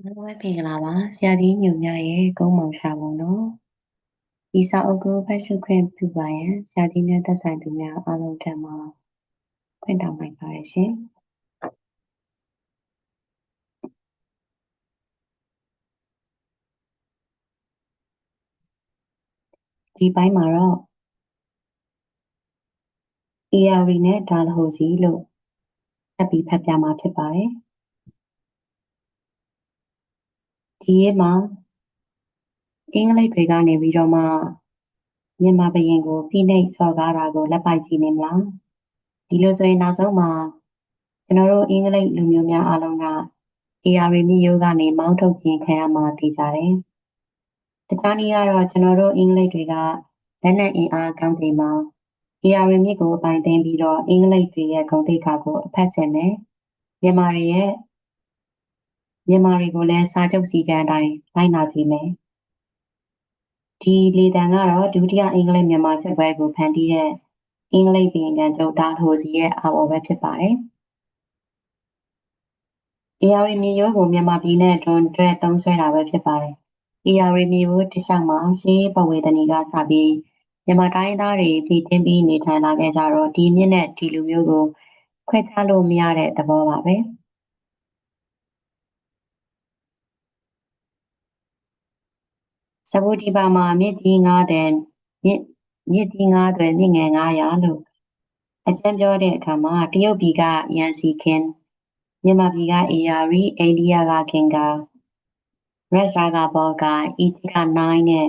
အားလုံးပဲမင်္ဂလာပါဆရာကြီးညိုမြရဲ့ကုန်းမောင်ရှာပုံတော့ဒီစာအုပ်ကိုဖတ်ရှုခွင့်ပြုပါရန်ဆရာကြီးနဲ့သက်ဆိုင်သူများအားလုံးထံမှခွင့်တောင်းလိုက်ပါရရှင်ဒီပိုင်းမှာတော့ ARV နဲ့ဒါလဟိုစီလို့တက်ပြီးဖတ်ပြမှာဖြစ်ပါတယ် ဒီရေးမှာအင်္ဂလိပ်တွေကနေပြီးတော့မှမြန်မာဘရင်ကိုဖိနှိပ်စော်ကားတာကိုလက်ပိုက်ကြည့်နေမလားဒီလိုဆိုရင်နောက်ဆုံးမှာကျွန်တော်တို့အင်္ဂလိပ်လူမျိုးများအားလုံးက AR မြရိုးကနေမောင်းထုတ်ခြင်းခံရမှာသိကြတယ်။တခြားနည်းကတော့ကျွန်တော်တို့အင်္ဂလိပ်တွေကလက်နက်အင်အားကောင်းချိန်မှာ AR မြစ်ကိုအပိုင်သိမ်းပြီးတော့အင်္ဂလိပ်တွေရဲ့ဂုဏ်သိက္ခာကိုအဖက်ဆင်မယ်။မြန်မာတွေရဲ့ မြန်မာတွေကိုလည်းစာချုပ်စီကံအတိုင်းလိုက်နာစီမယ်။ဒီလေတံကတော့ဒုတိယအင်္ဂလိပ်မြန်မာစစ်ပွဲကိုဖန်တီးတဲ့အင်္ဂလိပ်ပြည်ကံချုပ်တာထိုစီရဲ့အာဘော်ပဲဖြစ်ပါတယ်။အေယာရီမြေရိုးကိုမြန်မာပြည်နဲ့တွန်တွဲသုံးဆွဲတာပဲဖြစ်ပါတယ်။အေယာရီမြေရိုးတစ်လျှောက်မှာစီးပဝေဒနီကစပြီးမြန်မာတိုင်းသားတွေပြည်တင်ပြီးနေထိုင်လာခဲ့ကြတော့ဒီမြင့်နဲ့ဒီလူမျိုးကိုခွဲခြားလို့မရတဲ့သဘောပါပဲ။ စဘူဒီပါမှာမြစ်ကြီးငါးတဲ့မြစ်မြစ်ကြီးငါးတွေမြင့်ငယ်900လို့အကျဉ်းပြောတဲ့အခါမှာတရုတ်ပြည်ကရန်စီခင်မြန်မာပြည်ကအေယာရီအိန္ဒိယကခင်ကရုရှားကဘောကအီဂျစ်က9နဲ့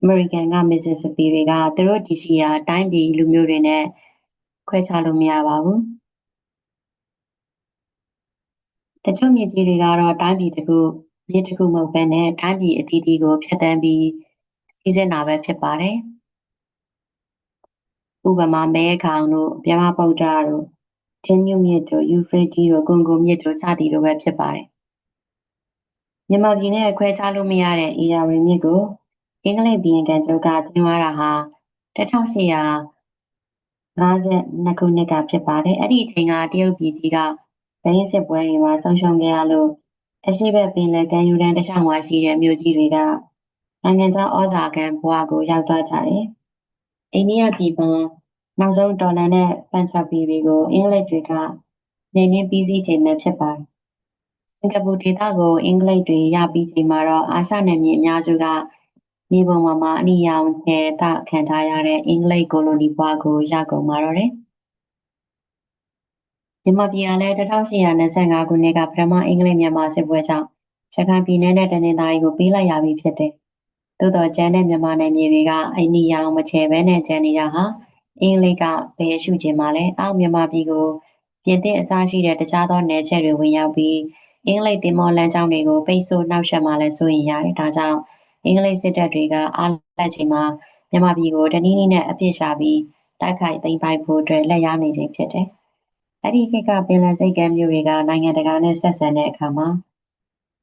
အမေရိကန်ကမစ်စစ်စပီတွေကသူတို့ဒီစီယာတိုင်းပြည်လူမျိုးတွေနဲ့ခွဲခြားလို့မရပါဘူးတချို့မြစ်ကြီးတွေကတော့တိုင်းပြည်တစ်ခု မြစ်တစ်ခုမဟုတ်ဘဲနဲ့တိုင်းပြည်အသီးသီးကိုဖျက်ဆီးပြီးစီးစင်းတာပဲဖြစ်ပါတယ်ဥပမာမဲခေါင်တို့မြမပုတ်တာတို့ထင်းညွမြစ်တို့ယူဖရတီတို့ကွန်ဂိုမြစ်တို့စသည်တို့ပဲဖြစ်ပါတယ်မြန်မာပြည်နဲ့ခွဲခြားလို့မရတဲ့အေယာရီမြစ်ကိုအင်္ဂလိပ်ပြည်ကန်ချုပ်ကတင်သွားတာဟာ1852ခုနှစ်ကဖြစ်ပါတယ်အဲ့ဒီအချိန်ကတရုတ်ပြည်ကြီးကဘိန်းစစ်ပွဲတွေမှာဆုံးရှုံးခဲ့ရလို့ အရှိဘက်ပင်လယ်ကမ်းရိုးတန်းတစ်လျှောက်မှာရှိတဲ့မြို့ကြီးတွေကနိုင်ငံသားဩဇာခံဘဝကိုရောက်သွားကြတယ်အိန္ဒိယပြည်မှာနောက်ဆုံးတော်လန်တဲ့ပန်ချာပီတွေကိုအင်္ဂလိပ်တွေကနေနေပြီးစီးချိန်မှာဖြစ်ပါတယ်။စင်ကာပူဒေသကိုအင်္ဂလိပ်တွေရပြီးချိန်မှာတော့အာရှနယ်မြေအများစုကမြေပုံပေါ်မှာအနိယောင်ကျေတခံထားရတဲ့အင်္ဂလိပ်ကိုလိုနီဘွားကိုရကုန်มาတော့တယ်။ မြန်မာပြည်ကလည်း1825ခုနှစ်ကပထမအင်္ဂလိပ်မြန်မာစစ်ပွဲကြောင့်ရခိုင်ပြည်နယ်နဲ့တနင်္သာရီကိုပေးလိုက်ရပြီဖြစ်တယ်။သို့တော်ကျန်တဲ့မြန်မာနယ်မြေတွေကအိန္ဒိယမချေဘဲနဲ့ကျန်နေတာဟာအင်္ဂလိပ်ကဘယ်ရှုချင်မှလဲအောက်မြန်မာပြည်ကိုပြင်သစ်အစားရှိတဲ့တခြားသောနယ်ချက်တွေဝင်ရောက်ပြီးအင်္ဂလိပ်တင်မောလမ်းကြောင်းတွေကိုပိတ်ဆို့နှောက်ယှက်မှလည်းဆိုရင်ရတယ်ဒါကြောင့်အင်္ဂလိပ်စစ်တပ်တွေကအားလက်ချိန်မှာမြန်မာပြည်ကိုတနည်းနည်းနဲ့အပြစ်ရှာပြီးတိုက်ခိုက်သိမ်းပိုက်ဖို့အတွက်လက်ရနေခြင်းဖြစ်တယ်။ အဲ့ဒီခေတ်ကပင်လယ်စိတ်ကမ်းမျိုးတွေကနိုင်ငံတကာနဲ့ဆက်ဆံတဲ့အခါမှာ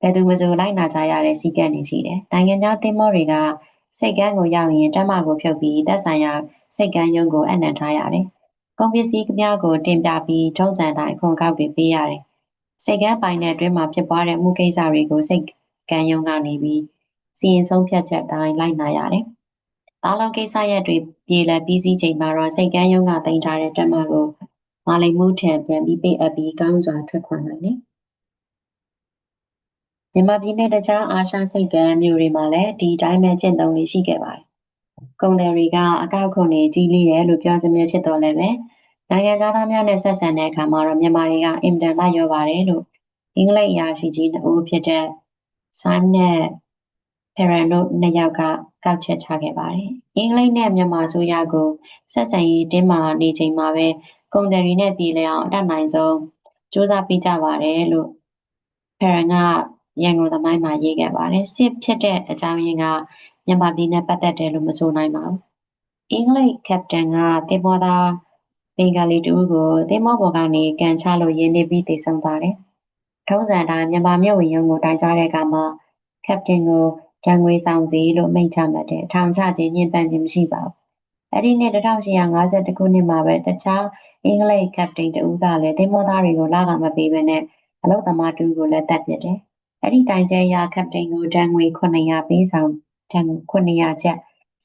ဘယ်သူမှဆိုလိုက်နာကြရတဲ့စီကံတွေရှိတယ်။နိုင်ငံသားတင်မောတွေကစိတ်ကမ်းကိုရောက်ရင်တက်မကိုဖြုတ်ပြီးတက်ဆိုင်ရာစိတ်ကမ်းရုံးကိုအနံ့ထားရတယ်။ကုန်ပစ္စည်းများကိုတင်ပြပြီးထုံးစံတိုင်းခွန်ကောက်တွေပေးရတယ်။စိတ်ကမ်းပိုင်တဲ့အတွင်းမှာဖြစ်ပွားတဲ့မှုကိစ္စတွေကိုစိတ်ကမ်းရုံးကနေပြီးစီရင်ဆုံးဖြတ်ချက်တိုင်းလိုက်နာရတယ်။အားလုံးကိစ္စရက်တွေပြည်လည်ပြီးစီးချိန်မှာတော့စိတ်ကမ်းရုံးကတင်ထားတဲ့တက်မကို မာလိမ်မှုထံပြန်ပြီးပေးအပ်ပြီးကောင်းစွာထွက်ခွာနိုင်တယ်။မြန်မာပြည်နဲ့တခြားအာရှစိတ်ကမ်းမျိုးတွေမှာလည်းဒီတိုင်းပဲကျင့်သုံးလေးရှိခဲ့ပါတယ်ကုန်သည်တွေကအကောက်ခွန်တွေကြီးလေးတယ်လို့ပြောစမြဲဖြစ်တော့လည်းပဲနိုင်ငံသားများနဲ့ဆက်ဆံတဲ့အခါမှာတော့မြန်မာတွေကအင်တန်လိုက်ရောပါတယ်လို့အင်္ဂလိပ်အရာရှိကြီးတဦးဖြစ်တဲ့ Simon နဲ့ Perrin တို့နှစ်ယောက်ကကောက်ချက်ချခဲ့ပါတယ်။အင်္ဂလိပ်နဲ့မြန်မာဆိုရကိုဆက်ဆံရေးတင်းမာနေချိန်မှာပဲ ကုန်သည်တွေနဲ့ပြည်လဲအောင်အတတ်နိုင်ဆုံးစူးစမ်းပေးကြပါတယ်လို့ Perrin ကရန်ကုန်သမိုင်းမှာရေးခဲ့ပါတယ်။စစ်ဖြစ်တဲ့အကြောင်းရင်းကမြန်မာပြည်နဲ့ပတ်သက်တယ်လို့မဆိုနိုင်ပါဘူး။အင်္ဂလိပ်ကပတန်ကတင်မောသားဘင်္ဂလီတူကိုတင်မောပေါ်ကနေကန်ချလို့ရင်းနေပြီးတိတ်ဆုံးသွားတယ်။ထုံးစံတိုင်းမြန်မာမြို့ဝင်ရုံကိုတိုင်ကြားတဲ့အခါမှာကပတင်ကိုဂျန်ငွေဆောင်စီလို့မိန့်ချမှတ်တယ်။ထောင်ချခြင်းညှဉ်းပန်းခြင်းမရှိပါဘူး။ အဲ့ဒီနှစ်1850ခုနှစ်မှာပဲတခြားအင်္ဂလိပ်ကပတိန်တူကလည်းတင်မောသားတွေကိုလာကမပေးဘဲနဲ့အလုသမားတူကိုလည်းတပ်ပစ်တယ်အဲ့ဒီတိုင်ကျဲရကပတိန်ကိုတန်ငွေ900ပေးဆောင်တန်900ကျပ်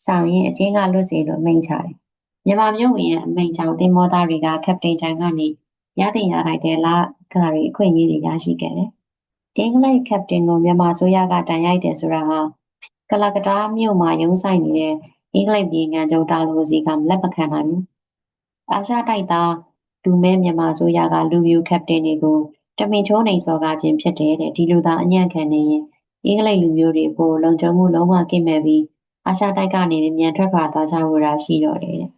ဆောင်ရင်အချင်းကလွတ်စေလို့မိန့်ချတယ်မြန်မာမျိုးဝင်ရဲ့အမိန့်ကြောင့်တင်မောသားတွေကကပတိန်တန်ကနေရတဲ့ရလိုက်တဲ့လာကတွေအခွင့်အရေးတွေရရှိခဲ့တယ်အင်္ဂလိပ်ကပတိန်ကိုမြန်မာဆိုရကတန်ရိုက်တယ်ဆိုတာဟာကလကတားမြို့မှာရုံးဆိုင်နေတဲ့ အင်္ဂလိပ်ပြည်ငံချုပ်တာလိုစီကလက်မခံနိုင်ဘူးအာရှတိုက်သားလူမဲမြန်မာဆိုရကလူမျိုးကပတိန်တွေကိုတမင်ချိုးနေစော်ကားခြင်းဖြစ်တယ်တဲ့ဒီလိုသာအညံ့ခံနေရင်အင်္ဂလိပ်လူမျိုးတွေပိုလုံခြုံမှုလုံးဝကင်းမဲ့ပြီးအာရှတိုက်ကနေမြန်ထွက်ခွာသွားကြဖို့ရာရှိတော့တယ်တဲ့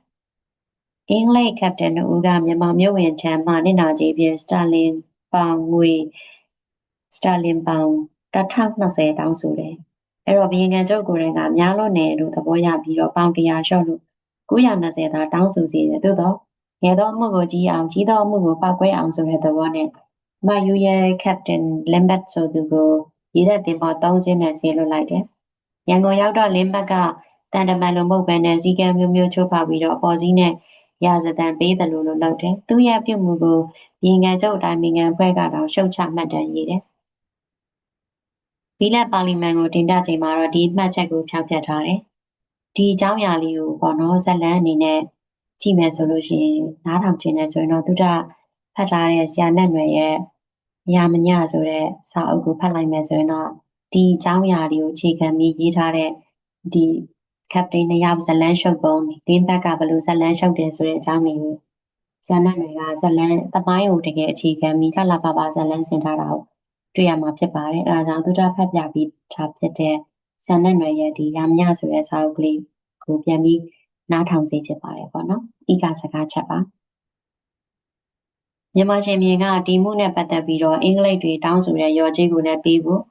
အင်္ဂလိပ်ကပတိန်တို့ကမြန်မာမျိုးဝင်ထံမှနစ်နာကြေးဖြင့်စတာလင်ပေါင်ငွေစတာလင်ပေါင်1020တောင်းဆိုတယ် အဲ့တော့ဘီယင်ကန်ချုပ်ကိုယ်တိုင်ကများလို့နေလို့သဘောရပြီးတော့ပေါင်100ရှော့လို့920သာတောင်းဆိုစီတယ်သို့တော့ငယ်သောအမှုကိုကြီးအောင်ကြီးသောအမှုကိုပောက်ကွဲအောင်ဆိုတဲ့သဘောနဲ့မယူရဲ့ Captain Lambert ဆိုသူကိုရည်တဲ့တင်ပေါ်၃စင်းနဲ့ဆေးလွတ်လိုက်တယ်။ရန်ကုန်ရောက်တော့ Lambert ကတန်တမန်လိုမဟုတ်ဘဲနဲ့စီကံမျိုးမျိုးချိုးဖောက်ပြီးတော့အပေါ်စီးနဲ့ရာဇသံပေးတယ်လို့လို့လုပ်တယ်။သူ့ရဲ့ပြုမှုကိုရေငံကျုပ်တိုင်းနိုင်ငံဖွဲ့ကတော့ရှုတ်ချမှတ်တမ်းရေးတယ်။ ဘီလက်ပါလီမန်ကိုတင်ပြချိန်မှာတော့ဒီမှတ်ချက်ကိုဖျောက်ဖျက်ထားတယ်။ဒီအကြောင်းအရာလေးကိုပေါ့နော်ဇက်လန်အနေနဲ့ကြည့်မယ်ဆိုလို့ရှိရင်နားထောင်ခြင်းနဲ့ဆိုရင်တော့သူကဖတ်ထားတဲ့ဆရာနဲ့ຫນွယ်ရဲ့အရာမညဆိုတဲ့စာအုပ်ကိုဖတ်လိုက်မယ်ဆိုရင်တော့ဒီအကြောင်းအရာတွေကိုအခြေခံပြီးရေးထားတဲ့ဒီ captain နှစ်ယောက်ဇလန်းရှုပ်ပုံလင်းဘက်ကဘယ်လိုဇလန်းရှုပ်တယ်ဆိုတဲ့အကြောင်းတွေကိုဆရာနဲ့တွေကဇလန်းတပိုင်းကိုတကယ်အခြေခံပြီးလှလှပပဇလန်းဆင်ထားတာကိုတွေ့ ရမှာဖြစ်ပါတယ်အဲဒါကြောင့်သူတို့ဖတ်ပြပြီးထားဖြစ်တဲ့ဆရာနဲ့ရဲ့ဒီရာမညဆိုတဲ့စာအုပ်ကလေးကိုပြန်ပြီးနားထောင်စေချင်ပါတယ်ပေါ့နော်ဤကစကားချက်ပါမြန်မာရှင်မြေကဒီမှုနဲ့ပတ်သက်ပြီးတော့အင်္ဂလိပ်တွေတောင်းဆိုတဲ့ရော်ကြီးကိုလည်းပြီးဖို့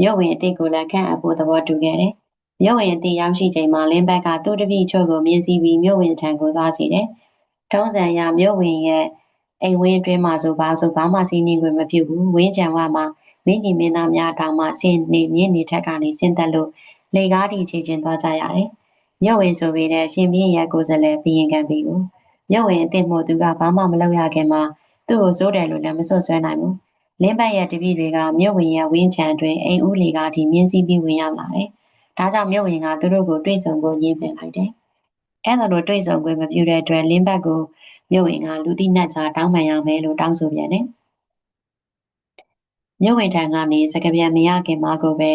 မြို့ဝင်အစ်ကိုလည်းခန့်အပ်ဖို့သဘောတူခဲ့တယ်။မြို့ဝင်အစ်ရောက်ရှိချိန်မှာလင်းဘက်ကသူ့တပည့်ချို့ကိုမြင်စီပြီးမြို့ဝင်ထံကိုသွားစီတယ်။ထုံးစံရမြို့ဝင်ရဲ့ အိမ်ဝင်းအတွင်းမှာဆိုပါဆိုဘာမှစီးနေခွင့်မပြုဘူး။ဝင်းချံဝမှာမင်းကြီးမင်းသားများတောင်မှဆင်းနေမြင့်နေထက်ကနေဆင်းသက်လို့လေကားတီချေချင်းသွားကြရတယ်။မြို့ဝင်ဆိုပေတဲ့ရှင်ပြင်းရဲ့ကိုယ်စလဲဘီရင်ခံပြီးကိုမြို့ဝင်အစ်မို့သူကဘာမှမလုပ်ရခင်မှာသူ့ကိုစိုးတယ်လို့လည်းမစွတ်ဆွဲနိုင်ဘူး။လင်းပတ်ရဲ့တပည့်တွေကမြို့ဝင်ရဲ့ဝင်းချံတွင်အိမ်ဦးလီကဒီမြင်းစည်းပြီးဝင်ရောက်လာတယ်။ဒါကြောင့်မြို့ဝင်ကသူတို့ကိုတွေ့ဆုံဖို့ညှင်းပန်လိုက်တယ်။အဲ့ဒါလိုတွေ့ဆုံခွင့်မပြုတဲ့အတွက်လင်းပတ်ကို မြို့ဝင်ကလူသိနတ်ချတောင်းပန်ရမယ်လို့တောင်းဆိုပြန်တယ်။မြို့ဝင်ထံကနေစကပြန်မရခင်မှာကိုပဲ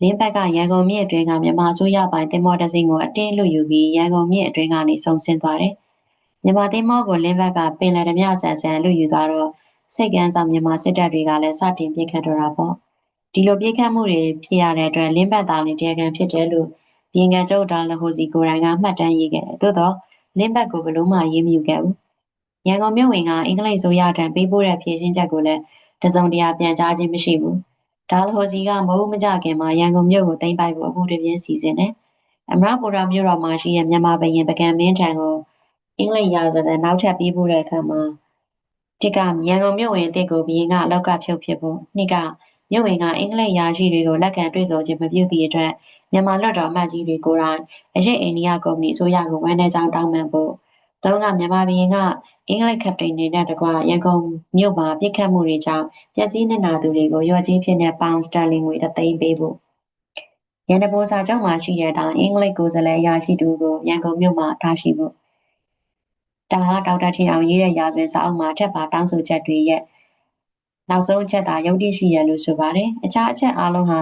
လင်းဘက်ကရန်ကုန်မြစ်အတွင်းကမြန်မာဆိုရပိုင်တင်မော်တစင်းကိုအတင်းလွတ်ယူပြီးရန်ကုန်မြစ်အတွင်းကနေဆုံဆင်းသွားတယ်မြန်မာသင်းမောကိုလင်းဘက်ကပင်လယ်ဓမြဆန်ဆန်လူယူသွားတော့စိတ်ကန်းဆောင်မြန်မာစစ်တပ်တွေကလည်းစတင်ပြစ်ခတ်တော့တာပေါ့ဒီလိုပြစ်ခတ်မှုတွေဖြစ်ရတဲ့အတွက်လင်းဘက်သားနဲ့တရားခံဖြစ်တယ်လို့ပြင်ကကျုပ်တော်လဟိုစီကိုရိုင်းကမှတ်တမ်းရေးခဲ့တယ်သို့တော့ လင်းဘက်ကိုဘလို့မှရေးမယူခဲ့ဘူးရန်ကုန်မြို့ဝင်ကအင်္ဂလိပ်ဆိုရတံပေးပို့တဲ့ဖြည့်ရှင်းချက်ကိုလည်းတစုံတရာပြန်ကြားခြင်းမရှိဘူးဒါလဟိုစီကမဟုတ်မကြခင်မှာရန်ကုန်မြို့ကိုသိမ်းပိုက်ဖို့အမှုတပြင်းစီစဉ်တယ်အမရပူရာမြို့တော်မှာရှိတဲ့မြန်မာဘရင်ပကံမင်းထံကိုအင်္ဂလိပ်ရာဇသံနောက်ထပ်ပြီးပို့တဲ့အခါမှာတစ်ကရန်ကုန်မြို့ဝင်အစ်ကိုဘီရင်ကအလောက်ကဖြုတ်ဖြစ်ဖို့နှစ်ကမြို့ဝင်ကအင်္ဂလိပ်ရာရှိတွေကိုလက်ခံတွေ့ဆုံခြင်းမပြုသည့်အတွက် မြန်မာလွှတ်တော်အမတ်ကြီးတွေကိုယ်တိုင်အရေးအိန္ဒိယကုမ္ပဏီဆိုရကိုဝန်ထမ်းကြောင်းတောင်းပန်ဖို့တုံးကမြန်မာဘီရင်ကအင်္ဂလိပ်ကပတိန်တွေနဲ့တကွရန်ကုန်မြို့မှာပြစ်ခတ်မှုတွေကြောင့်ပျက်စီးနေတာသူတွေကိုရော်ကြီးဖြစ်တဲ့ပေါင်စတာလင်ငွေတသိန်းပေးဖို့ရန်တဘောစာကျောင်းမှာရှိတဲ့အတိုင်းအင်္ဂလိပ်ကိုယ်စားလှယ်အရာရှိတူကိုရန်ကုန်မြို့မှာထားရှိဖို့ဒါဟာဒေါက်တာထင်အောင်ရေးတဲ့ရာဇဝင်စာအုပ်မှာထက်ပါတောင်းဆိုချက်တွေရဲ့နောက်ဆုံးအချက်သာယုတ်တိရှိရလို့ဆိုပါတယ်။အခြားအချက်အလုံးဟာ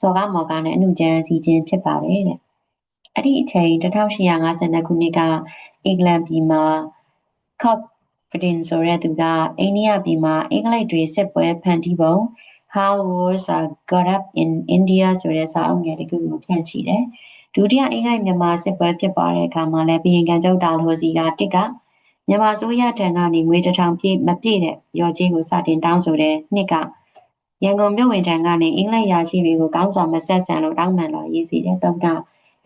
စော်ကားမော်ကားနဲ့အမှုကျန်းစီခြင်းဖြစ်ပါတယ်တဲ့။အဲ့ဒီအချိန်1852ခုနှစ်ကအင်္ဂလန်ပြည်မှာ Cop Fredin ဆိုတဲ့သူကအိန္ဒိယပြည်မှာအင်္ဂလိပ်တွေစစ်ပွဲဖန်တီးပုံ How wars are got up in India ဆိုတဲ့စာအုပ်ငယ်တစ်ခုကိုဖြန့်ချိတယ်။ဒုတိယအင်္ဂိုက်မြန်မာစစ်ပွဲဖြစ်ပွားတဲ့အခါမှာလည်းဘီရင်ကန်ကျောက်တာလိုစီကတစ်ကမြန်မာစိုးရထံကနေငွေတထောင်ပြည့်မပြည့်တဲ့ရော်ကြီးကိုစတင်တောင်းဆိုတဲ့နှစ်က ရန်ကုန်မြို့ဝင်ထံကနေအင်္ဂလိပ်ရာရှိတွေကိုကောင်းစွာမဆက်ဆံလို့တောင်းပန်လာရေးစီတဲ့တော့က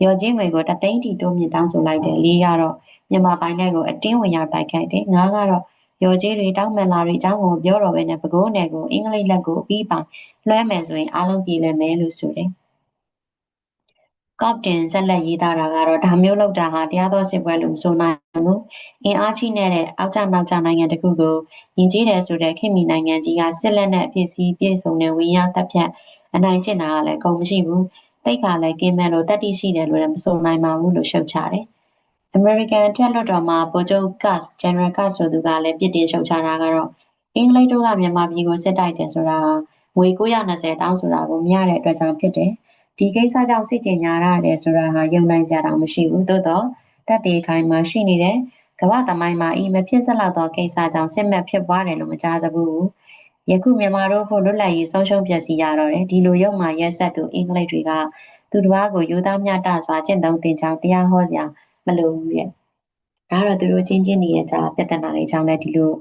ရော်ကြီးငွေကိုတသိန်းတီတိုးမြင့်တောင်းဆိုလိုက်တယ်လေးကတော့မြန်မာပိုင်းနယ်ကိုအတင်းဝင်ရောက်တိုက်ခိုက်တယ်ငါးကတော့ရော်ကြီးတွေတောင်းပန်လာတွေအကြောင်းကိုပြောတော့ပဲနဲ့ပကိုးနယ်ကိုအင်္ဂလိပ်လက်ကိုပြီးပိုင်လွှဲမယ်ဆိုရင်အားလုံးပြည်လည်မယ်လို့ဆိုတယ် ကော့တင်ဆက်လက်ရေးသားတာကတော့ဒါမျိုးလောက်တာဟာတရားသောစစ်ပွဲလို့မဆိုနိုင်ဘူးအင်အားကြီးနေတဲ့အောက်ကျနောက်ကျနိုင်ငံတစ်ခုကိုယဉ်ကျေးတယ်ဆိုတဲ့ခင်မီနိုင်ငံကြီးကစစ်လက်နဲ့အပြစ်စီးပြည့်စုံတဲ့ဝင်းရတပ်ဖြတ်အနိုင်ကျင့်တာကလည်းကုန်မရှိဘူးတိတ်ကလည်းကင်းမဲ့လို့တတိရှိတယ်လို့လည်းမဆိုနိုင်ပါဘူးလို့ရှုတ်ချတယ် American တက်လွတ်တော်မှာဗိုလ်ချုပ် Gus General Gus ဆိုသူကလည်းပြစ်တင်ရှုတ်ချတာကတော့အင်္ဂလိပ်တို့ကမြန်မာပြည်ကိုစစ်တိုက်တယ်ဆိုတာငွေ920တောင်းဆိုတာကိုမရတဲ့အတွက်ကြောင့်ဖြစ်တယ်။ ဒီကိစ္စကြောင့်စစ်ကြင်ညာရတယ်ဆိုတာဟာယုံနိုင်ကြတာမရှိဘူး။သို့တော့တက်တေခိုင်မှာရှိနေတဲ့ကမ္ဘာသမိုင်းမှာဤမဖြစ်စလောက်သောကိစ္စကြောင့်စစ်မှတ်ဖြစ်ပွားတယ်လို့မကြားသဘူး။ယခုမြန်မာတို့ဖို့လွတ်လပ်ရေးဆုံးရှုံးပျက်စီးရတော့တယ်ဒီလိုရုံမှရက်ဆက်သူအင်္ဂလိပ်တွေကသူတစ်ပါးကိုယူသားမြတစွာကျင့်သုံးတင်ကြောင်းတရားဟောစရာမလိုဘူးရဲ့။ဒါကတော့သူတို့ချင်းချင်းနေရကြပြဿနာတွေကြောင့်လည်းဒီလို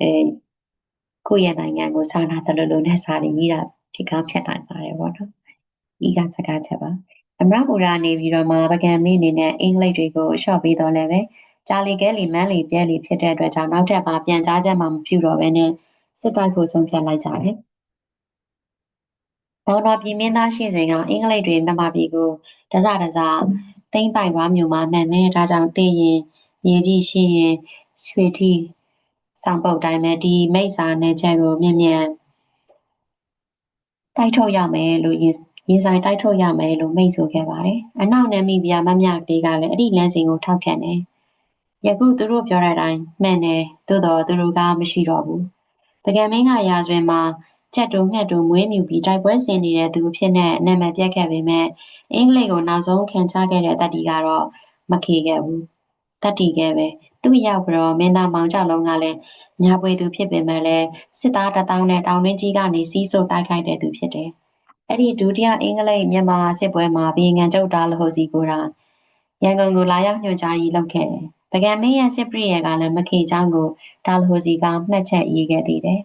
အဲကိုယ့်ရဲ့နိုင်ငံကိုစာနာတယ်လို့လို့နဲ့စာတွေရေးတာဖြစ်ကောင်းဖြစ်နိုင်ပါတယ်ပေါ့နော်။ ဤကစကားချက်ပါ။အမရပူရာနေပြီးတော့မှပကံမင်းအနေနဲ့အင်္ဂလိပ်တွေကိုရှော့ပြီးတော့လည်းပဲကြာလီကဲလီမန်းလီပြဲလီဖြစ်တဲ့အတွက်ကြောင့်နောက်ထပ်ပါပြန်ကြားချက်မှမပြုတော့ဘဲနဲ့စစ်တိုက်ကိုဆုံးဖြတ်လိုက်ကြတယ်။ဘောင်တော်ပြည်မင်းသားရှိစဉ်ကအင်္ဂလိပ်တွေမြန်မာပြည်ကိုတစတစသိမ့်ပိုက်ဝါမျိုးမှာမှန်မယ်ဒါကြောင့်သိရင်မြေကြီးရှိရင်ရွှေထီဆောင်ပုတ်တိုင်းပဲဒီမိစ္ဆာနယ်ချက်ကိုမြင်မြန်တိုက်ထုတ်ရမယ်လို့ ရင်ရင်ဆိုင်တိုက်ထုတ်ရမယ်လို့မိတ်ဆိုခဲ့ပါတယ်။အနောက်နယ်မိဗျာမမြတေးကလည်းအဲ့ဒီလမ်းစဉ်ကိုထောက်ခံတယ်။ယခုသူတို့ပြောတဲ့အတိုင်းမှန်တယ်သို့တော်သူတို့ကမရှိတော့ဘူး။ပကံမင်းကရာဇဝင်မှာချက်တုံငှက်တုံမွေးမြူပြီးတိုက်ပွဲဆင်နေတဲ့သူဖြစ်တဲ့နာမည်ပြတ်ခဲ့ပေမဲ့အင်္ဂလိပ်ကိုနောက်ဆုံးခံချခဲ့တဲ့တတိကတော့မခေခဲ့ဘူး။တတိခဲ့ပဲသူ့ရောက်ပြီးတော့မင်းသားမောင်ကြလုံးကလည်းညာပွေသူဖြစ်ပေမဲ့လည်းစစ်သားတထောင်နဲ့တောင်တွင်းကြီးကနေစီးဆို့တိုက်ခိုက်တဲ့သူဖြစ်တယ်။ အဲ့ဒီဒုတိယအင်္ဂလိပ်မြန်မာစစ်ပွဲမှာဘီငံကျုပ်တာလဟိုစီကိုတာရန်ကုန်ကိုလာရောက်ညွှန်ကြားရေးလုပ်ခဲ့တယ်။ပကံမင်းရဲ့စစ်ပရိယေကလည်းမခေချောင်းကိုတာလဟိုစီကမှတ်ချက်ရေးခဲ့သေးတယ်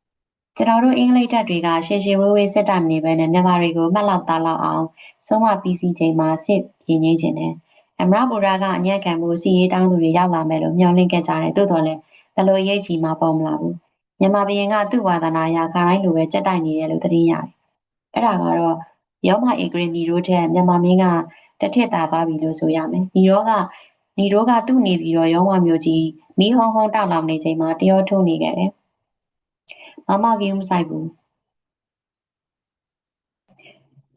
။ကျွန်တော်တို့အင်္ဂလိပ်တပ်တွေကရှေရှေဝေးဝေးစစ်တပ်မနေဘဲနဲ့မြန်မာတွေကိုမှတ်လောက်သားလောက်အောင်ဆုံးမပြီးစီးချိန်မှာစစ်ပြင်ငိမ့်ခြင်းနဲ့အမရဘူရာကအညံ့ခံမှုစီရေးတောင်းသူတွေရောက်လာမယ်လို့မျှော်လင့်ခဲ့ကြတယ်တိုးတော်လည်းဘယ်လိုရိတ်ချီမှပေါ်မလာဘူးမြန်မာဘရင်ကသူ့ဝါဒနာအရခါတိုင်းလိုပဲကြက်တိုက်နေတယ်လို့သတင်းရတယ် အဲ့ဒါကတော့ရောမအေဂရီနီတို့ထက်မြန်မာမင်းကတထစ်တာသွားပြီလို့ဆိုရမယ်နီရောကနီရောကသူ့နေပြီးတော့ရောမမျိုးကြီးမီးဟုံးဟုံးတောက်လောင်နေချိန်မှာတရောထုံနေခဲ့တယ်မမကြီးမဆိုင်ဘူး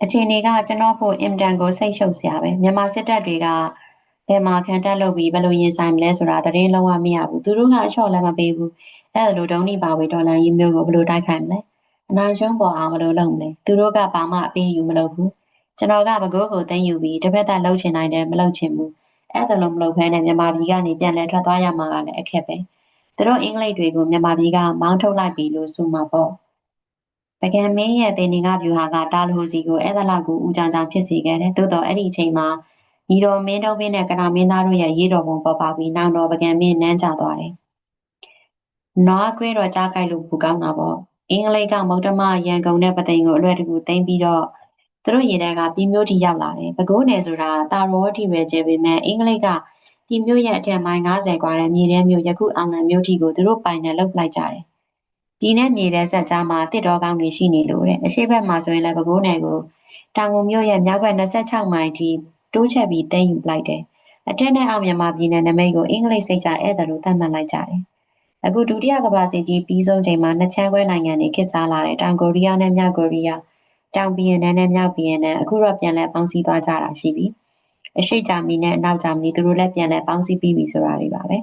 အခြေအနေကကျွန်တော်ဖို့အင်တန်ကိုစိတ်ရှုပ်စရာပဲမြန်မာစစ်တပ်တွေကဘယ်မှာခံတက်လုပ်ပြီးဘယ်လိုရင်ဆိုင်မလဲဆိုတာတရင်လုံးဝမရဘူးသူတို့ကအလျှော့လည်းမပေးဘူးအဲ့လိုဒုံးနေပါဝေဒေါ်လာကြီးမျိုးကိုဘယ်လိုတိုက်ခိုက်မလဲ အနာရှုံးပေါ်အောင်ဘယ်လိုလုပ်မလဲသူတို့ကဘာမှအပေးယူမလုပ်ဘူးကျွန်တော်ကဘကိုးကိုသိမ်းယူပြီးတစ်ဖက်သက်လှုပ်ချင်နိုင်တယ်မလှုပ်ချင်ဘူးအဲ့ဒါလုံးမလုပ်ဖဲနဲ့မြန်မာပြည်ကနေပြန်လဲထွက်သွားရမှာကလည်းအခက်ပဲသူတို့အင်္ဂလိပ်တွေကိုမြန်မာပြည်ကမောင်းထုတ်လိုက်ပြီလို့ဆိုမှာပေါ့ပကံမင်းရဲ့တင်နေကဗျူဟာကတာလိုစီကိုအဲ့ဒါလောက်ကိုဦးကြောင်ကြောင်ဖြစ်စေခဲ့တယ်။သို့တော့အဲ့ဒီအချိန်မှာညီတော်မင်းတို့မင်းနဲ့ကနာမင်းသားတို့ရဲ့ရေးတော်ပုံပေါ်ပေါက်ပြီးနောင်တော်ပကံမင်းနန်းချသွားတယ်။နွားခွေးတော့ကြားကြိုက်လို့ပူကောင်းတာပေါ့။ အင်္ဂလိပ်ကမုတ်တမရန်ကုန်နဲ့ပသိမ်ကိုအလွယ်တကူသိမ့်ပြီးတော့သူတို့ရင်ထဲကပြည်မျိုးထိရောက်လာတယ်။ပဲခူးနယ်ဆိုတာတာရောထိပဲကျဲပေမဲ့အင်္ဂလိပ်ကပြည်မျိုးရဲ့အထက်မိုင်90ကွာတဲ့မြေထဲမျိုးယခုအောင်လံမျိုးထိကိုသူတို့ပိုင်တယ်လောက်လိုက်ကြတယ်။ပြည်နဲ့မြေထဲဆက်ကြားမှာတစ်တော်ကောင်းတွေရှိနေလို့တဲ့အရှိဘက်မှာဆိုရင်လည်းပဲခူးနယ်ကိုတောင်ကုန်မြို့ရဲ့မြောက်ဘက်26မိုင်ထိတိုးချက်ပြီးသိမ်းယူလိုက်တယ်။အထက်နဲ့အောက်မြန်မာပြည်နယ်နမိတ်ကိုအင်္ဂလိပ်စိတ်ကြဧည့်သည်လို့သတ်မှတ်လိုက်ကြတယ်။ အခုဒုတိယကမ္ဘာစစ်ကြီးပြီးဆုံးချိန်မှာနှစ်ချမ်းခွဲနိုင်ငံတွေခေတ်စားလာတဲ့တောင်ကိုရီးယားနဲ့မြောက်ကိုရီးယားတောင်ပြည်နယ်နဲ့မြောက်ပြည်နယ်အခုတော့ပြန်လဲပေါင်းစည်းသွားကြတာရှိပြီ။အရှိဂျာမီနဲ့အနောက်ဂျာမနီသူတို့လည်းပြန်လဲပေါင်းစည်းပြီးပြီဆိုတာတွေပါပဲ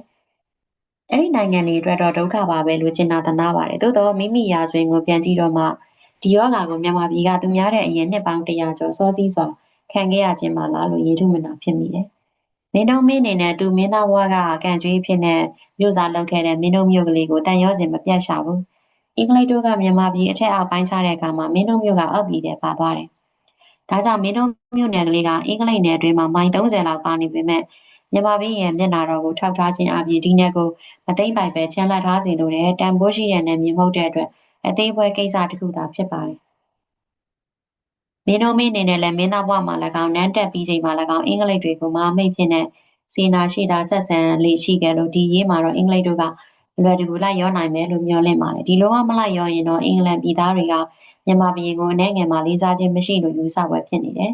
။အဲ့ဒီနိုင်ငံတွေအတွက်တော့ဒုက္ခပါပဲလို့ကျင်နာသနာပါတယ်။သို့တော့မိမိရာဇဝင်ကိုပြန်ကြည့်တော့မှဒီယောဂါကိုမြန်မာပြည်ကသူများတဲ့အရင်နှစ်ပေါင်း100ကျော်စောစည်းစွာခံခဲ့ရခြင်းပါလားလို့ရေထုမနာဖြစ်မိတယ်။ မင်းတို့မင်းအနေနဲ့သူမင်းသားဘွားကကန်ကျွေးဖြစ်နေမြို့စားလုပ်ခဲ့တဲ့မင်းတို့မြို့ကလေးကိုတန်ရောစင်မပြတ်ရှာဘူး။အင်္ဂလိပ်တို့ကမြန်မာပြည်အထက်အောက်ပိုင်းခြားတဲ့အခါမှာမင်းတို့မြို့ကအောက်ပြည်တဲ့ပါသွားတယ်။ဒါကြောင့်မင်းတို့မြို့နယ်ကလေးကအင်္ဂလိပ်နယ်အတွင်းမှာမိုင်30လောက်ပါနေပေမဲ့မြန်မာပြည်ရဲ့မျက်နှာတော်ကိုထောက်ထားခြင်းအပြင်ဒီနယ်ကိုမသိမ့်ပိုက်ပဲချမ်းလက်ထားစေလိုတဲ့တန်ဖိုးရှိတဲ့နယ်မြေမဟုတ်တဲ့အတွက်အသေးပွဲကိစ္စတစ်ခုသာဖြစ်ပါတယ် မင်းတို့မင်းအနေနဲ့လည်းမင်းသားဘဝမှာ၎င်းနန်းတက်ပြီးချိန်မှာ၎င်းအင်္ဂလိပ်တွေကိုမဟာမိတ်ဖြစ်နေစေနာရှိတာဆက်ဆံလေးရှိကြလို့ဒီရေးမှာတော့အင်္ဂလိပ်တို့ကအလွယ်တကူလိုက်ရောနိုင်မယ်လို့မျှော်လင့်ပါတယ်ဒီလိုမှမလိုက်ရောရင်တော့အင်္ဂလန်ပြည်သားတွေကမြန်မာပြည်ကိုအနေငယ်မှာလေးစားခြင်းမရှိလို့ယူဆပွဲဖြစ်နေတယ်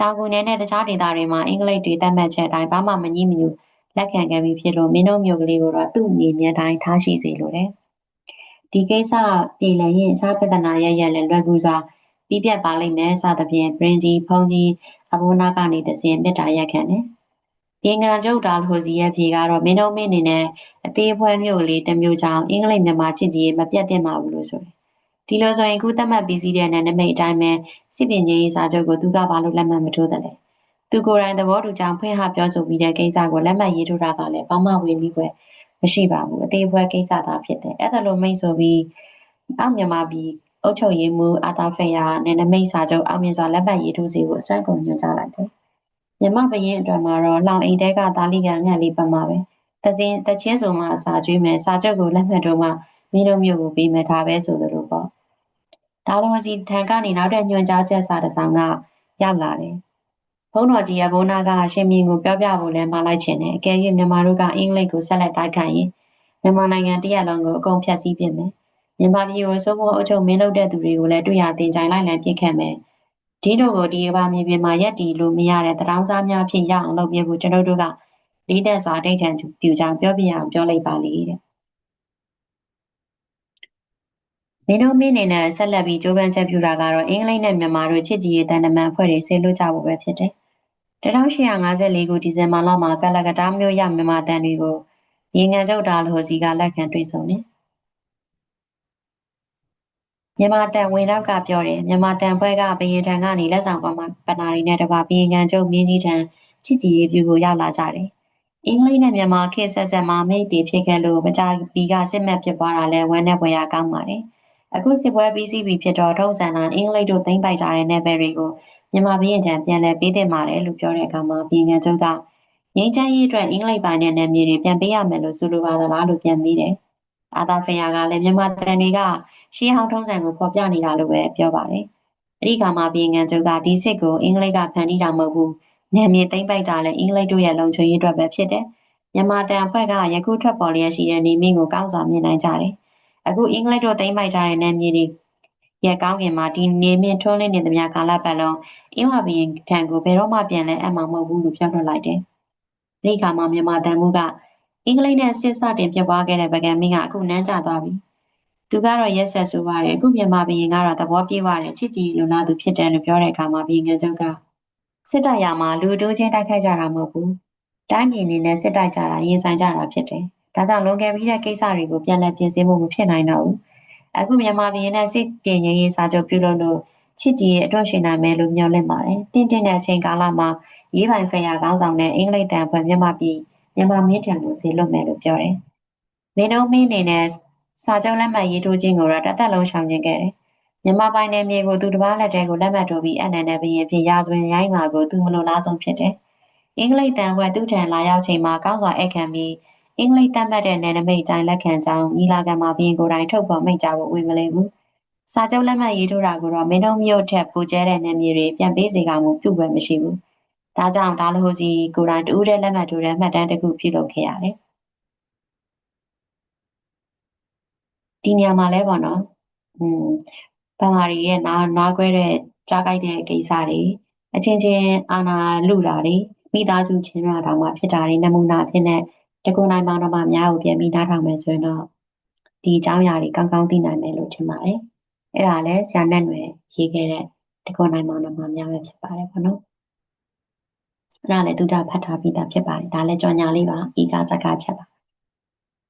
တောင်ကူနယ်နဲ့တခြားဒေသတွေမှာအင်္ဂလိပ်တွေတတ်မှတ်ချက်အတိုင်းဘာမှမငြိမညူလက်ခံခဲ့ပြီးဖြစ်လို့မင်းတို့မျိုးကလေးကိုတော့သူ့အနေနဲ့တိုင်းထားရှိစေလိုတယ်။ဒီကိစ္စပြည်လည်ရင်အခြားပြဿနာရရလည်းလွယ်ကူစွာ ပြီးပြတ်ပါလိမ့်မယ်စသဖြင့်ပရင်ကြီးဖုန်ကြီးအဘိုးနာကနေတစင်မြတ်တာရက်ခံတယ်။ပြင်ကံကျုပ်တာလိုစီရဲ့ဖြေကတော့မင်းတို့မင်းနေနဲ့အသေးဖွဲမျိုးလေးတစ်မျိုးကြောင့်အင်္ဂလိပ်မြန်မာချစ်ကြည်မပြတ်တင်ပါဘူးလို့ဆိုတယ်။ဒီလိုဆိုရင်ခုသတ်မှတ်ပြီးစီးတဲ့နမိတ်အတိုင်းပဲစစ်ပင်ကြီးစာချုပ်ကိုသူကဘာလို့လက်မှတ်မထိုးတယ်လဲ။သူကိုယ်တိုင်သဘောတူကြောင့်ဖွင့်ဟပြောဆိုပြီးတဲ့ကိစ္စကိုလက်မှတ်ရေးထိုးတာကလည်းဘာမှဝင်ပြီးွယ်မရှိပါဘူး။အသေးဖွဲကိစ္စသာဖြစ်တယ်။အဲ့ဒါလိုမိတ်ဆိုပြီးအောက်မြန်မာပြည် အုပ်ချုပ်ရေးမှူးအာတာဖေယာနဲ့နမိတ်စာချုပ်အောင်မြင်စွာလက်မှတ်ရေးထိုးစီကိုအစွမ်းကုန်ညွှန်ကြားလိုက်တယ်။မြမဘရင်အတွက်မှာတော့လောင်အိမ်တဲကတာလီကန်ငှက်လေးပတ်မှာပဲ။တစင်းတချင်းဆိုမှစာကျွေးမယ်စာချုပ်ကိုလက်မှတ်တော့မှမင်းတို့မျိုးကိုပေးမယ်ဒါပဲဆိုသလိုပေါ့။ဒါလိုစီထံကနေနောက်တဲ့ညွှန်ကြားချက်စာတစ်စောင်ကရောက်လာတယ်။ဘုန်းတော်ကြီးရဲ့ဘုန်းနာကရှင်မြင်းကိုပြောပြဖို့လဲမှားလိုက်ခြင်းနဲ့အကယ်၍မြန်မာတို့ကအင်္ဂလိပ်ကိုဆက်လက်တိုက်ခိုက်ရင်မြန်မာနိုင်ငံတရက်လုံးကိုအကုန်ဖျက်ဆီးပြစ်မယ် မြန်မာပြည်ကိုစိုးမိုးအုပ်ချုပ်မင်းလုပ်တဲ့သူတွေကိုလည်းတွေ့ရတင်ကြိုင်လိုက်လံပြစ်ခတ်မယ်။ဒီတို့ကိုဒီကဘာမြေပြင်မှာရက်တီလို့မရတဲ့တရောင်းစားများဖြစ်ရအောင်လုပ်ပြဖို့ကျွန်တော်တို့ကလေးတက်စွာတိတ်ထန်ပြူကြောင်ပြောပြအောင်ပြောလိုက်ပါလေတဲ့။မင်းတို့မင်းနေနဲ့ဆက်လက်ပြီးကြိုးပမ်းချက်ပြူတာကတော့အင်္ဂလိပ်နဲ့မြန်မာတို့ချစ်ကြည်ရေးတန်တမန်အဖွဲ့တွေဆေးလွတ်ကြဖို့ပဲဖြစ်တယ်။1854ခုဒီဇင်ဘာလမှာကလကတားမြို့ရမြန်မာတန်တွေကိုရေငန်ကျုပ်တာလိုစီကလက်ခံတွေ့ဆုံတယ်။ မြန်မာတန်ဝင်နောက်ကပြောတယ်မြန်မာတန်ဘွဲကဘရင်ထံကနေလက်ဆောင်ပမာပနာရီနဲ့တပါဘရင်ငံကျုံမင်းကြီးထံချစ်ကြည်ရေးပြုကိုရောက်လာကြတယ်။အင်္ဂလိပ်နဲ့မြန်မာခေတ်ဆက်ဆက်မှာမိတ်တွေဖြစ်ခဲ့လို့မကြပီကစစ်မှတ်ဖြစ်သွားတာလဲဝမ်းနဲ့ပွဲရကောင်းပါတယ်။အခုစစ်ပွဲပြီးစီးပြီဖြစ်တော့ထုံးစံလာအင်္ဂလိပ်တို့သိမ်းပိုက်ကြတဲ့နယ်ပယ်တွေကိုမြန်မာဘရင်ထံပြန်လဲပေးသင့်ပါတယ်လို့ပြောတဲ့အခါမှာဘရင်ငံကျုံကငင်းချမ်းရေးအတွက်အင်္ဂလိပ်ပိုင်းနဲ့နယ်မြေတွေပြန်ပေးရမယ်လို့ဆိုလိုပါသလားလို့ပြန်ပြီးတယ်။အာသာဖေယာကလည်းမြန်မာတန်တွေက ရှေးဟောင်းထုံးစံကိုဖော်ပြနေတာလို့ပဲပြောပါတယ်။အဲဒီကမှပြည်ငံချုပ်ကဒီစစ်ကိုအင်္ဂလိပ်ကဖန်တီးတာမဟုတ်ဘူး။နာမည်သိမ့်ပိုက်တာလည်းအင်္ဂလိပ်တို့ရဲ့လုံခြုံရေးအတွက်ပဲဖြစ်တယ်။မြန်မာတန်အဖွဲ့ကယခုထွက်ပေါ်လျက်ရှိတဲ့နေမင်းကိုကောင်းစွာမြင်နိုင်ကြတယ်။အခုအင်္ဂလိပ်တို့သိမ့်ပိုက်ကြတဲ့နာမည်တွေရဲ့ကောင်းကင်မှာဒီနေမင်းထွန်းလင်းနေသမျှကာလပတ်လုံးအင်းဝဘရင်ထံကိုဘယ်တော့မှပြန်လဲအမှမဟုတ်ဘူးလို့ပြောထွက်လိုက်တယ်။ဒီကမှမြန်မာတန်မှုကအင်္ဂလိပ်နဲ့စစ်စတင်ပြပွားခဲ့တဲ့ဗကံမင်းကအခုနန်းကျသွားပြီ။ သူကတော့ရက်ဆက်ဆိုပါတယ်အခုမြန်မာဘရင်ကတော့သဘောပြေးပါတယ်ချစ်ကြည်လူနာသူဖြစ်တယ်လို့ပြောတဲ့အခါမှာဘရင်ငယ်ချုပ်ကစစ်တပ်ရမှာလူတိုးချင်းတိုက်ခိုက်ကြတာမဟုတ်ဘူးတိုင်းပြည်နေနဲ့စစ်တိုက်ကြတာရင်ဆိုင်ကြတာဖြစ်တယ်ဒါကြောင့်လွန်ခဲ့ပြီးတဲ့ကိစ္စတွေကိုပြန်လည်ပြင်ဆင်ဖို့မဖြစ်နိုင်တော့ဘူးအခုမြန်မာပြည်နဲ့စစ်ပြင်ငရေးစာချုပ်ပြုလုပ်လို့ချစ်ကြည်ရဲ့အတွန့်ရှင်နိုင်မယ်လို့မျှော်လင့်ပါတယ်။တင်းတင်းတဲ့အချိန်ကာလမှာရေးပိုင်ဖက်ရကောင်းဆောင်တဲ့အင်္ဂလိပ်တန်ဖွဲ့မြန်မာပြည်မြန်မာမင်းထံကိုဆေလွတ်မယ်လို့ပြောတယ်။မင်းတို့မင်းအနေနဲ့ စာချုပ်လက်မှတ်ရေးထိုးခြင်းကိုတော့တသက်လုံးဆောင်ကျင်ခဲ့တယ်။မြန်မာပိုင်းနယ်မြေကိုသူတစ်ပါးလက်ထဲကိုလက်မှတ်ထိုးပြီးအနန္တဘရင်ဖြစ်ရာဇဝင်ရိုင်းမှာကိုသူမလိုလားဆုံးဖြစ်တယ်။အင်္ဂလိပ်တန်ဘွဲ့သူ့ထံလာရောက်ချိန်မှာကောင်းစွာအခမ်းပြီးအင်္ဂလိပ်တတ်မှတ်တဲ့နယ်နိမိတ်တိုင်းလက်ခံကြောင်းညီလာခံမှာဘရင်ကိုယ်တိုင်ထုတ်ဖော်မိန့်ကြားဖို့ဝင်မလည်ဘူး။စာချုပ်လက်မှတ်ရေးထိုးတာကိုတော့မင်းတို့မျိုးထက်ပူကျဲတဲ့နယ်မြေတွေပြန်ပေးစေကမှုပြုပွဲမရှိဘူး။ဒါကြောင့်ဒါလဟိုစီကိုယ်တိုင်တူးတဲ့လက်မှတ်ထိုးတဲ့မှတ်တမ်းတစ်ခုပြုလုပ်ခဲ့ရတယ်။ ဒီနေရာမှာလဲပေါ့နော်อืมဗမာတွေရဲ့နာနာခွဲတဲ့ကြားကြိုက်တဲ့ကိစ္စတွေအချင်းချင်းအာနာလူတာတွေမိသားစုချင်းရတောင်မှဖြစ်တာတွေနမူနာဖြစ်တဲ့တကုနိုင်ပေါင်းတော့မှများကိုပြန်ပြီးနားထောင်မယ်ဆိုရင်တော့ဒီအကြောင်းအရာတွေကောင်းကောင်းသိနိုင်မယ်လို့ထင်ပါတယ်အဲ့ဒါလည်းဆရာနဲ့တွေရေးခဲ့တဲ့တကုနိုင်ပေါင်းတော့မှများပဲဖြစ်ပါတယ်ပေါ့နော်အဲ့ဒါလည်းသူတာဖတ်ထားပြီးသားဖြစ်ပါတယ်ဒါလည်းကြော်ညာလေးပါဤကားစကားချက်ပါ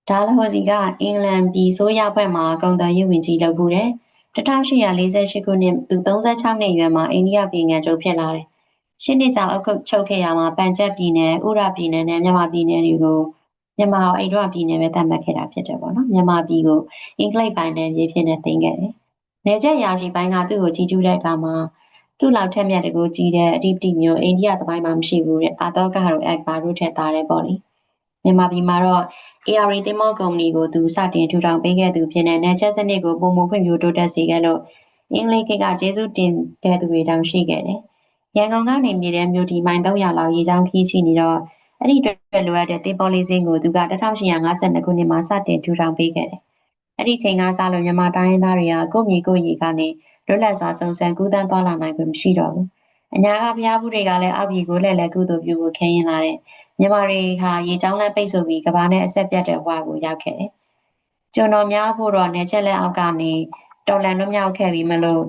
ဒါလဟိုစီကအင်္ဂလန်ပြည်ဆိုးရဘက်မှာကုန်သွယ်ရေးဝင်ကြီးလုပ်မှုတယ်1848ခုနှစ်သူ36နှစ်အရွယ်မှာအိန္ဒိယပြည်ငံချုပ်ဖြစ်လာတယ်။ရှင်းနှစ်ကြာအုပ်ချုပ်ခဲ့ရမှာပန်ချက်ပြည်နယ်၊ဥရပြည်နယ်နဲ့မြန်မာပြည်နယ်တွေကိုမြန်မာအိန္ဒိယပြည်နယ်ပဲသတ်မှတ်ခဲ့တာဖြစ်တယ်ပေါ့နော်။မြန်မာပြည်ကိုအင်္ဂလိပ်ပိုင်းနယ်မြေဖြစ်နေသိမ်းခဲ့တယ်။နေချက်ရာရှိပိုင်းကသူ့ကိုကြီးကျူးတဲ့အခါမှာသူ့လောက်ထက်မြတ်တကူကြီးတဲ့အဓိပတိမျိုးအိန္ဒိယသမိုင်းမှာမရှိဘူးတဲ့အာသောကတို့အက်ဘာတို့ထက်သားတယ်ပေါ့လေ။ မြန်မာပြည်မှာတော့ ARA သင်းမောကုမ္ပဏီကိုသူစတင်ထူထောင်ပေးခဲ့သူဖြစ်တဲ့နယ်ချက်စနစ်ကိုပုံမဖွင့်ပြတိုးတက်စေခဲ့လို့အင်္ဂလိပ်ကကျေးဇူးတင်တဲ့သူတွေတောင်ရှိခဲ့တယ်။ရန်ကုန်ကနေမြေတဲ့မြို့တီမိုင်300လောက်ရေချောင်းခီးရှိနေတော့အဲ့ဒီအတွက်လိုအပ်တဲ့တေပေါ်လေးစင်းကိုသူက1852ခုနှစ်မှာစတင်ထူထောင်ပေးခဲ့တယ်။အဲ့ဒီချိန်ကစလို့မြန်မာတိုင်းရင်းသားတွေကကိုယ့်မြေကိုယ့်ရေကနေလွတ်လပ်စွာစုံစမ်းကူးသန်းသွားလာနိုင်ခွင့်မရှိတော့ဘူး။ အညာကဘုရားဘူးတွေကလည်းအောက်ပြည်ကိုလှည့်လဲကုသိုလ်ပြုဖို့ခင်းရင်လာတဲ့မြန်မာတွေဟာရေချောင်းလမ်းပိတ်ဆို့ပြီးကဘာနဲ့အဆက်ပြတ်တဲ့ဘဝကိုရောက်ခဲ့တယ်။ကျွန်တော်များဖို့တော့နေချက်လက်အောက်ကနေတော်လန်လွတ်မြောက်ခဲ့ပြီးမလို့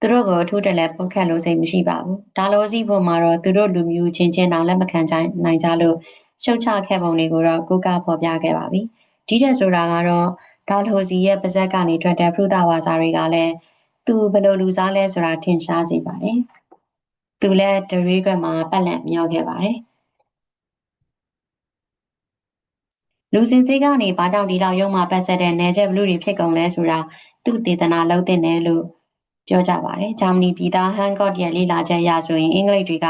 သူတို့ကိုအထူးတလဲပုတ်ခတ်လို့စိတ်မရှိပါဘူး။ဒါလိုစီဖို့မှာတော့သူတို့လူမျိုးချင်းချင်းတောင်လက်မခံနိုင်ကြလို့ရှုတ်ချခဲ့ပုံတွေကိုတော့ကိုကဖော်ပြခဲ့ပါပြီ။ဒီတဲ့ဆိုတာကတော့ဒေါ်လိုစီရဲ့ပါဇက်ကနေထွက်တဲ့ဖရုဒဝါစာတွေကလည်း သူဘယ်လိုလူစားလဲဆိုတာထင်ရှားစေပါတယ်။သူလည်းတရွေးခွက်မှာပတ်လန့်မျောခဲ့ပါတယ်။လူစင်စေးကနေဘာကြောင့်ဒီလောက်ရုံမှပတ်ဆက်တဲ့နယ်ချက်ဘလူးတွေဖြစ်ကုန်လဲဆိုတာသူ့ဒေသနာလုံးတဲ့နယ်လို့ပြောကြပါတယ်။ဂျာမနီပြည်သားဟန်ကော့ရဲ့လေလာချက်အရဆိုရင်အင်္ဂလိပ်တွေက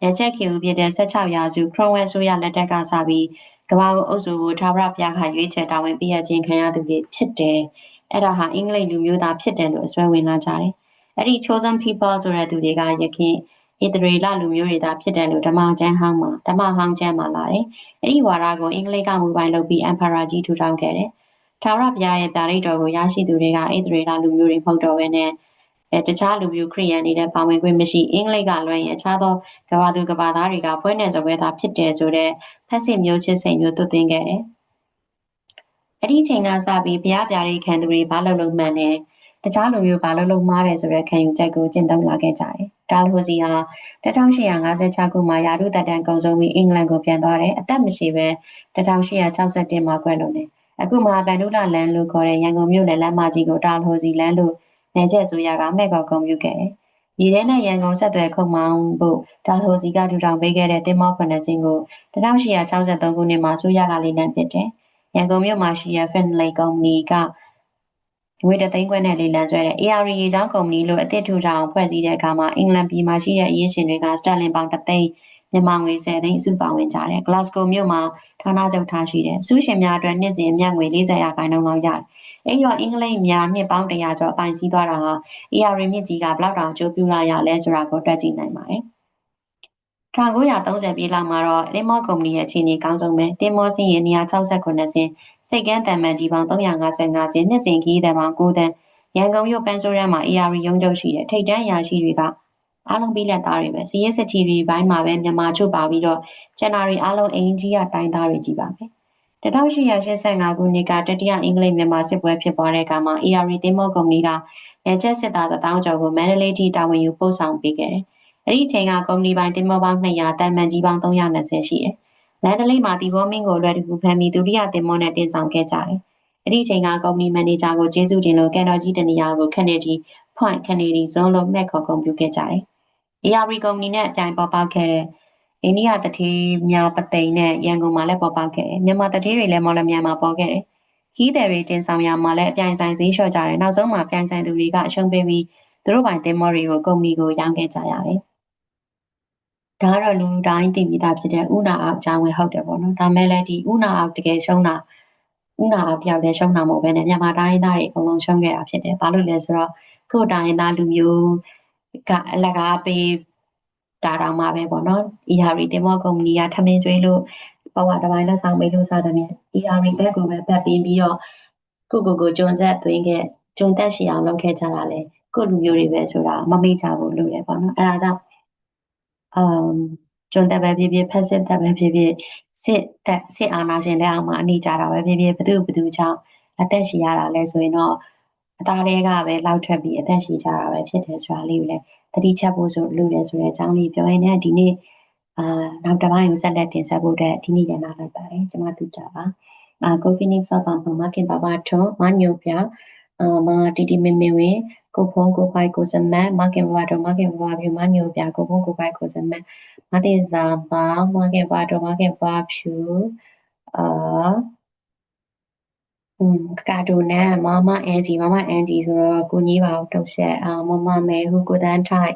နယ်ချက်ခေဦးဖြစ်တဲ့16ရာစုခရွန်ဝဲဆိုရလက်ထက်ကစပြီးကမ္ဘာကိုအုပ်စုကိုထာဝရဘုရားကရွေးချယ်တာဝန်ပေးရခြင်းခံရသူတွေဖြစ်တယ်။ အဲ့ဒါဟာအင်္ဂလိပ်လူမျိုးသားဖြစ်တယ်လို့အစွဲဝင်လာကြတယ်။အဲ့ဒီ chosen people ဆိုတဲ့သူတွေကယခင်ဣသရေလလူမျိုးတွေသာဖြစ်တယ်လို့ဓမ္မကျမ်းဟောင်းမှာဓမ္မဟောင်းကျမ်းမှာလာတယ်။အဲ့ဒီဝါဒကိုအင်္ဂလိပ်ကမူပိုင်လုပ်ပြီး Emperor ကြီးထူထောင်ခဲ့တယ်။ထာဝရဘုရားရဲ့ဗျာဒိတ်တော်ကိုရရှိသူတွေကဣသရေလလူမျိုးတွေမဟုတ်တော့ဘဲနဲ့အဲတခြားလူမျိုးခရီးယန်တွေနဲ့ပါဝင်ခွင့်မရှိအင်္ဂလိပ်ကလွှဲရင်အခြားသောကဘာသူကဘာသားတွေကပွဲနယ်စပွဲသားဖြစ်တယ်ဆိုတော့ဖက်စစ်မျိုးချစ်စိတ်မျိုးသွတ်သွင်းခဲ့တယ်။ အဲ့ဒီချိန်ကစပြီးဘုရားပြားရိခံသူတွေဘာလို့လုံးမှန်လဲတခြားလူမျိုးဘာလို့လုံးမားတယ်ဆိုတဲ့ခံယူချက်ကိုကျင့်သုံးလာခဲ့ကြတယ်။ဒါလ်ဟိုစီဟာ1856ခုမှာယာရုတတန်ကုံဆုံးပြီးအင်္ဂလန်ကိုပြန်သွားတယ်။အသက်မရှိဘဲ1861မှာကွယ်လွန်တယ်။အခုမှာဗန်ဒူလာလန်လို့ခေါ်တဲ့ရန်ကုန်မြို့နယ်လမ်းမကြီးကိုဒါလ်ဟိုစီလန်လို့နယ်ကျက်ဆိုရကမဲ့ကောက်ကုံပြုခဲ့တယ်။ဒီထဲနဲ့ရန်ကုန်ဆက်သွယ်ခုံမောင်းဖို့ဒါလ်ဟိုစီကထူထောင်ပေးခဲ့တဲ့တင်မောခွန်စင်းကို1863ခုနှစ်မှာဆိုရကလေးလမ်းပစ်တယ်။ ရန်ကုန်မြို့မှာရှိတဲ့ Finlay ကုမ္ပဏီကငွေတသိန်းခွဲနဲ့လေးလံဆွဲတဲ့ AR ရေချောင်းကုမ္ပဏီလို့အသစ်ထူထောင်ဖွဲ့စည်းတဲ့အခါမှာအင်္ဂလန်ပြည်မှာရှိတဲ့အရင်းရှင်တွေကစတာလင်ပေါင်တသိန်းမြန်မာငွေ10သိန်းစုပေါင်းဝင်ကြတယ်။ Glasgow မြို့မှာဌာနချုပ်ထားရှိတယ်။စုရှင်များအတွက်နှစ်စဉ်အမြတ်ငွေ40ရာခိုင်နှုန်းလောက်ရတယ်။အဲဒီတော့အင်္ဂလိပ်များနှစ်ပေါင်း100ကျော်အပိုင်စီးသွားတာဟာ AR မြင့်ကြီးကဘလောက်တောင်ကျိုးပြလာရလဲဆိုတာကိုတွက်ကြည့်နိုင်ပါတယ်။ 1930ပြည်လောက်မှာတော့လင်းမော့ကုမ္ပဏီရဲ့အခြေအနေကောင်းဆုံးပဲ။တင်မောစင်းရဲ့169စင်းစိတ်ကန်းတန်မှန်ကြီးပေါင်း355စင်းနှစ်စဉ်ခီးတန်ပေါင်း9တန်းရန်ကုန်မြို့ပန်းစိုးရမ်းမှာ AR ရုံးချုပ်ရှိတဲ့ထိတ်တန်းရာရှိတွေကအားလုံးပြီးလက်သားတွေပဲစီးရဲစချီတွေဘိုင်းမှာပဲမြန်မာချုပ်ပါပြီးတော့ကျန်တာတွေအားလုံးအင်ဂျီယာတိုင်းသားတွေကြီးပါပဲ1885ခုနှစ်ကတတိယအင်္ဂလိပ်မြန်မာစစ်ပွဲဖြစ်ပွားတဲ့အခါမှာ AR တင်မော့ကုမ္ပဏီကရန်ချက်စစ်သားတောင်းကျော်ကိုမန္တလေးထိတာဝန်ယူပို့ဆောင်ပေးခဲ့တယ်။ အဲ့ဒီအချိန်ကကုမ္ပဏီပိုင်းတင်မော့ပေါင်း200တန်မှန်ကြီးပေါင်း320ရှိတယ်။မန္တလေးမှာတီဘောမင်းကိုလွယ်တကူဖမ်းပြီးဒုတိယတင်မော့နဲ့တင်ဆောင်ခဲ့ကြတယ်။အဲ့ဒီအချိန်ကကုမ္ပဏီမန်နေဂျာကိုကျေးဇူးတင်လို့ကန်တော်ကြီးတနေရာကိုခက်နေတီဖွန့်ခနေတီဇွန်လို့မှတ်ခေါ်ကုန်ပြုခဲ့ကြတယ်။ ARB ကုမ္ပဏီနဲ့အပြိုင်ပေါ်ပေါက်ခဲ့တဲ့အိန္ဒိယတထေးများပသိမ်နဲ့ရန်ကုန်မှာလည်းပေါ်ပေါက်ခဲ့တယ်။မြန်မာတထေးတွေလည်းမော်လမြိုင်မှာပေါ်ခဲ့တယ်။ခီးတယ်တွေတင်ဆောင်ရမှာလည်းအပြိုင်ဆိုင်ဈေးလျှော့ကြတယ်။နောက်ဆုံးမှာပြိုင်ဆိုင်သူတွေကအရှုံးပေးပြီးသူတို့ပိုင်တင်မော်တွေကိုကုမ္ပဏီကိုရောင်းခဲ့ကြရတယ်။ ဒါကတော့လူတိုင်းသိပြီးသားဖြစ်တဲ့ဥနာအောင်အကြောင်းပဲဟုတ်တယ်ပေါ့နော်။ဒါမဲ့လည်းဒီဥနာအောင်တကယ်ရှုံးတာဥနာအောင်ပြောက်လည်းရှုံးတာမဟုတ်ဘဲနဲ့မြန်မာတိုင်းသားတွေအကုန်လုံးရှုံးခဲ့တာဖြစ်တယ်။ဘာလို့လဲဆိုတော့ခုတိုင်းသားလူမျိုးကအလကားပေးတာတောင်မှပဲပေါ့နော် ERI တင်မောကုမ္ပဏီကထမင်းကျွေးလို့ဘဝတစ်ပိုင်းလက်ဆောင်ပေးလို့စသဖြင့် ERI ဘက်ကိုပဲပတ်ပြီးပြီးတော့ကိုကိုကိုဂျွန်ဆက်သွင်းခဲ့ဂျုံတက်ရှိအောင်လုပ်ခဲ့ကြတာလေကိုလူမျိုးတွေပဲဆိုတာမမေ့ကြဘူးလို့လေပေါ့နော်အဲဒါကြောင့် အမ်ဂျွန်တက်ပဲဖြစ်ဖြစ်ဖက်စစ်တက်ပဲဖြစ်ဖြစ်စစ်တက်စစ်အာဏာရှင်လက်အောက်မှာအနိကြတာပဲဖြစ်ဖြစ်ဘသူဘသူကြောင့်အသက်ရှင်ရတာလဲဆိုရင်တော့အသားတွေကပဲလောက်ထွက်ပြီးအသက်ရှင်ကြတာပဲဖြစ်တယ်ဆိုတာလေးကိုလည်းတတိချက်ဖို့ဆိုလို့လည်းဆိုတဲ့အကြောင်းလေးပြောရင်းနဲ့ဒီနေ့အာနောက်တစ်ပိုင်းကိုဆက်လက်တင်ဆက်ဖို့အတွက်ဒီနေ့ရနာလိုက်ပါတယ်ကျွန်မတူကြပါအာကိုဖီနစ်ဆော့ပါမမခင်ပါပါထွန်မညိုပြအာမတီတီမေမေဝင်း ကိုဖုံးကိုပိုက်ကိုစမတ်မခင်ဘာတော်မခင်ဘာဖြူမညိုပြကိုဖုံးကိုပိုက်ကိုစမတ်မတင်စာပါမခင်ဘာတော်မခင်ဘာဖြူအာอืมကာတိုနဲ့မမအန်ဂျီမမအန်ဂျီဆိုတော့ကိုကြီးပါတော့တုတ်ဆက်အာမမမဲဟူကိုတန်းထိုက်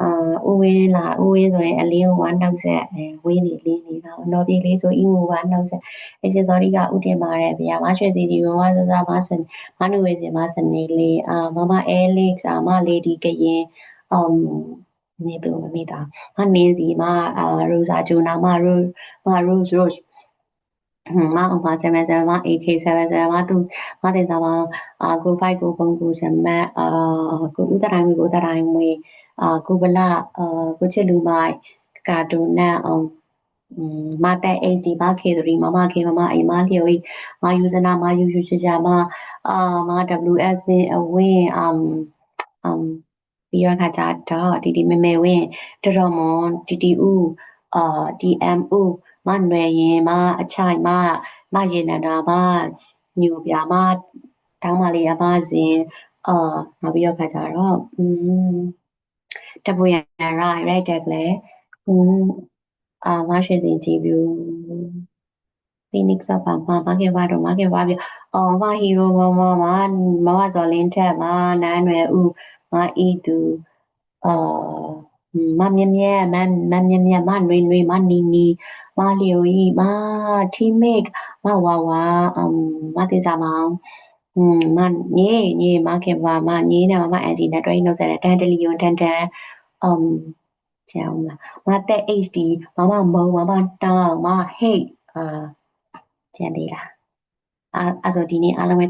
အာဦးဝင်းလာဦးဝင်းဆိုရင်အလင်းဝမ်းနှုတ်ဆက်အဲဝင်းနေလင်းနေတော့နော်ပြေလေးဆိုအီမူဝမ်းနှုတ်ဆက်အစီစော်ဒီကဥတင်ပါတယ်ဗျာမရွှေသေးဒီမမစစမဆန်မနုဝေစင်မစနေလေးအာမမအဲလိကစာမလေးဒီကရင်အမ်နေသူမမိတာမနင်းစီမအာရိုဇာဂျိုနာမရိုမရိုဇ်ရိုမဥပါ77မ AK77 မသူမတင်စားမအာကို5ကိုပုံကိုစမတ်အာကိုဥတတိုင်းကိုတတိုင်းမွေ အာကိုဗလာအာကိုချစ်လူမိုက်ကာဒိုနတ်အောင်မတဲ့ HD မ K3 မမ K မမအိမ်မလျော်ဤမယူဇနာမယူယူချချမအာမ WS ဘင်အဝင်းအမ်အမ်ပြီးရခါကြတော့ဒီဒီမေမေဝင်းတတော်မွန်တီတီဦးအာ DMU မနွယ်ရင်မအချိုင်မမရေနန္ဒာမညူပြမတောင်းမလေးအမစင်အာနောက်ပြီးတော့ခါကြတော့อืม တပူရန်ရိုက်ရိုက်တက်လေอืมအာမရှိစင်ကြည့်ဘူး Phoenix ကပါမမကေဝါတော့မကေဝါပြအော်မဟီရိုမမမမမဇော်လင်းထက်မနန်းရွယ်ဦးမအီတူအာမမြမြမမမြမြမနွေနွေမနီနီမလျိုဤမ teammate မဝါဝါအမ်မတေစာမောင် อืมမညေညေမကေဝါမညေနဲ့မမအန်ဂျီနဲ့တွဲနှုတ်ဆက်တဲ့တန်တလီယွန်တန်တန်အမ်ကျအောင်လားမတဲ့ HD မမမုံမမတောင်းမဟိတ်အာကျန်သေးလားအာအဲ့ဆိုဒီနေ့အားလုံးပဲ